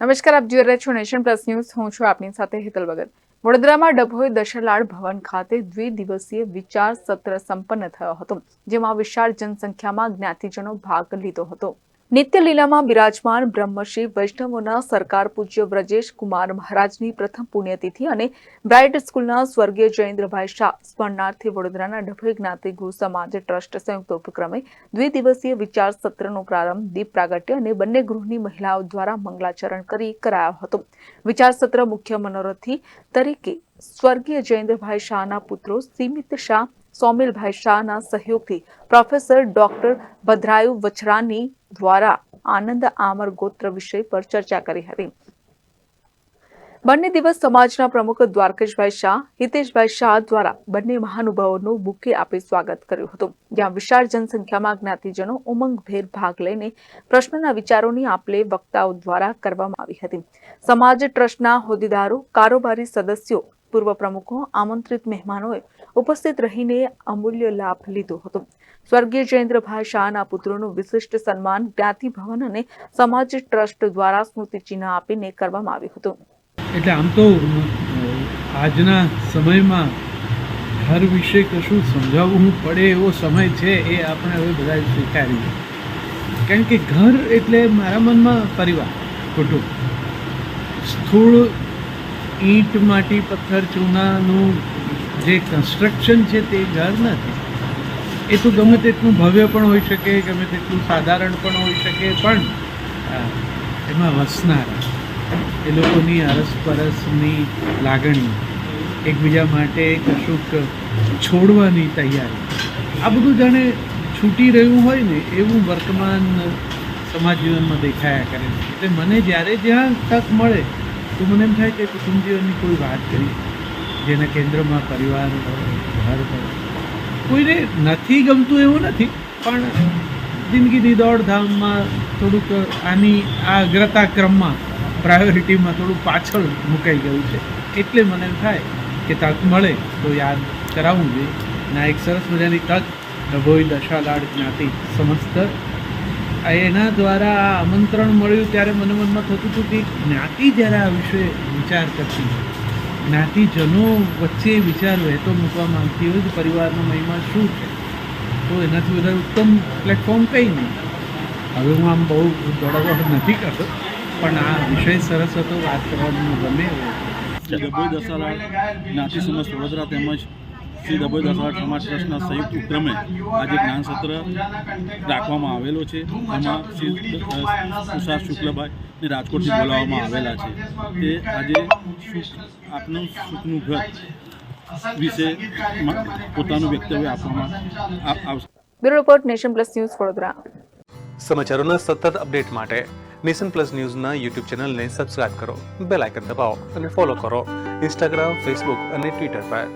નમસ્કાર, આપ જોઈ રહ્યા છો નેશન પ્લસ ન્યૂઝ. હું છું આપની સાથે હેતલ ભગત. વડોદરામાં ડભોઈ દશલાડ ભવન ખાતે દ્વિદિવસીય વિચાર સત્ર સંપન્ન થયો હતો, જેમાં વિશાળ જનસંખ્યામાં જ્ઞાતિજનો ભાગ લીધો હતો. નિત્ય લીલામાં બિરાજમાન બ્રહ્મશ્રી વૈષ્ણવોના સરકાર પૂજ્ય વ્રજેશ કુમાર મહારાજની પ્રથમ પુણ્યતિથિ અને બ્રાઇટ સ્કૂલના સ્વર્ગીય જયેન્દ્રભાઈ શાહ સ્મરણાર્થે વડોદરાના ડભોઈ જ્ઞાતિ ગૃહ સમાજ ટ્રસ્ટ સંયુક્ત ઉપક્રમે દ્વિદિવસીય વિચાર સત્રનો પ્રારંભ, દીપ પ્રાગટ્ય અને બંને ગૃહની મહિલાઓ દ્વારા મંગલાચરણ કરી કરાયો હતો. વિચાર સત્ર મુખ્ય મનોરથી તરીકે સ્વર્ગીય જયેન્દ્રભાઈ શાહના પુત્રો સીમિત શાહ સોમિલભાઈ શાહના સહયોગથી પ્રોફેસર ડોક્ટર ભદ્રાયુ વછરાની દ્વારા આનંદ આમર ગોત્ર વિષય પર ચર્ચા કરી હતી. બંને દિવસ સમાજના પ્રમુખ દ્વારકેશભાઈ શાહ, હિતેશભાઈ શાહ દ્વારા બંને મહાનુભાવોનું બુકે આપી સ્વાગત કર્યું હતું. જ્યાં વિશાળ જનસંખ્યામાં જ્ઞાતિજનો ઉમંગભેર ભાગ લઈને પ્રશ્નના વિચારોની આપલે વક્તાઓ દ્વારા કરવામાં આવી હતી. સમાજ ટ્રસ્ટના હોદ્દેદારો, કારોબારી સદસ્યો પૂર્વ પ્રમુખો, આમંત્રિત મહેમાનોએ ઉપસ્થિત રહીને અમૂલ્ય લાભ લીધો હતો. સ્વર્ગીય જયેન્દ્રભાઈ શાહના પુત્રોનું વિશિષ્ટ સન્માન જ્ઞાતિ ભવન અને સમાજ ટ્રસ્ટ દ્વારા સ્મૃતિચિહ્ન આપીને કરવામાં આવ્યું હતું. એટલે આમ તો આજના સમયમાં ઘર વિશે કશું સમજાવવું પડે એવો સમય છે એ આપણે હવે બધા સ્વીકારીએ. કારણ કે ઘર એટલે મારા મનમાં પરિવાર, કુટુંબ. સ્થૂળ ઈંટ માટી, પથ્થર, ચૂનાનું જે કન્સ્ટ્રક્શન છે તે ઘર નથી. એ તો ગમે તેટલું ભવ્ય પણ હોઈ શકે, ગમે તેટલું સાધારણ પણ હોઈ શકે, પણ એમાં વસનારા, એ લોકોની અરસપરસની લાગણી, એકબીજા માટે કશુંક છોડવાની તૈયારી. આ બધું જાણે છૂટી રહ્યું હોય ને, એવું વર્તમાન સમાજ જીવનમાં દેખાયા કરે છે. એટલે મને જ્યારે જ્યાં તક મળે તો મને એમ થાય કે કુટુંબ કોઈ વાત કરી, જેના કેન્દ્રમાં પરિવાર હોય ઘર હોય કોઈને નથી ગમતું એવું નથી, પણ જિંદગીની દોડધામમાં થોડુંક આની આ અગ્રતા ક્રમમાં પ્રાયોરિટીમાં થોડું પાછળ મુકાઈ ગયું છે. એટલે મને એમ થાય કે તક મળે તો યાદ કરાવવું જોઈએ. ના એક સરસ મજાની તક ડભોઈ દશાલાડ જ્ઞાતિ સમસ્ત એના દ્વારા આ આમંત્રણ મળ્યું ત્યારે મને મનમાં થતું હતું કે જ્ઞાતિ જ્યારે આ વિશે વિચાર કરતી જ્ઞાતિજનો વચ્ચે વિચાર વહેતો મૂકવા માંગતી હોય તો પરિવારનો મહિમા શું છે? તો એનાથી વધારે ઉત્તમ પ્લેટફોર્મ કંઈ નહીં. હવે હું આમ બહુ દોડાદોડ નથી કરતો, પણ આ વિષય સરસ હતો, વાત કરવાનું ગમે એવો. શ્રી જ્ઞાતિ સમાજ વડોદરા તેમજ શ્રી ડભોઈ દસાલાડ સમાજ ટ્રસ્ટના સંયુક્ત ઉપક્રમે આજે જ્ઞાનસત્ર રાખવામાં આવેલો છે. એમાં શ્રી તુષાર શુક્લભાઈ ને રાજકોટથી બોલાવવામાં આવેલા છે. તે આજે આપનું સુખનું ઘર વિશે પોતાનું વક્તવ્ય આપવામાં આવશે. Bureau report nation plus news Vadodara. સમાચારોના સતત અપડેટ માટે નેશન પ્લસ ન્યૂઝના યુટ્યુબ ચેનલને સબસ્ક્રાઇબ કરો બેલ આઇકન દબાવો અને ફોલો કરો. ઇન્સ્ટાગ્રામ ફેસબુક અને ટ્વિટર પર.